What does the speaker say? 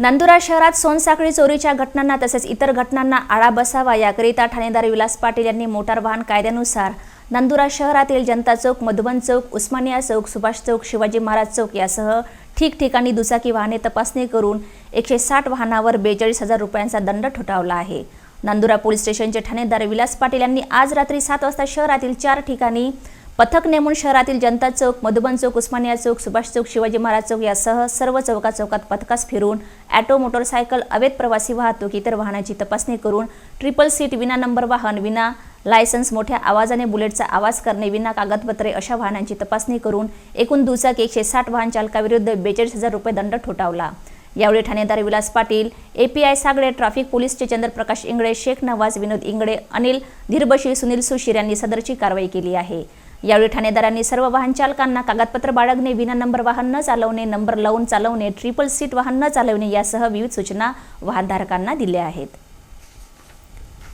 नंदुरा शहरात सोनसाखळी चोरीच्या घटनांना तसेच इतर घटनांना आळा बसावा याकरिता ठाणेदार विलास पाटील यांनी मोटार वाहन कायद्यानुसार नंदुरा शहरातील जनता चौक मधुबन चौक उस्मानिया चौक सुभाष चौक शिवाजी महाराज चौक यासह ठिकठिकाणी दुचाकी वाहने तपासणी करून एकशे साठ वाहनावर बेचाळीस हजार रुपयांचा दंड ठोठावला आहे. नंदुरा पोलीस स्टेशनचे ठाणेदार विलास पाटील यांनी आज रात्री सात वाजता शहरातील चार ठिकाणी पथक नेमून शहरातील जनता चौक मधुबन चौक उस्मानिया चौक सुभाष चौक शिवाजी महाराज चौक यासह सर्व चौका चौकात पथकास फिरून ॲटो मोटरसायकल अवैध प्रवासी वाहतूक इतर वाहनाची तपासणी करून ट्रिपल सीट विना नंबर वाहन विना लायसन्स मोठ्या आवाजाने बुलेटचा आवाज करणे विना कागदपत्रे अशा वाहनांची तपासणी करून एकूण दुचाकी एकशे साठ वाहन चालकाविरुद्ध बेचाळीस हजार रुपये दंड ठोठावला. यावेळी ठाणेदार विलास पाटील एपीआय सागडे ट्रॅफिक पोलीसचे चंद्रप्रकाश इंगळे शेख नवाज विनोद इंगळे अनिल धीरबशी सुनील सुशीर यांनी सदरची कारवाई केली आहे. यावेळी ठाणेदारांनी सर्व वाहन चालकांना कागदपत्र बाळगणे विना नंबर वाहन न चालवणे नंबर लावून चालवणे ट्रिपल सीट वाहन न चालवणे यासह विविध सूचना वाहनधारकांना दिल्या आहेत.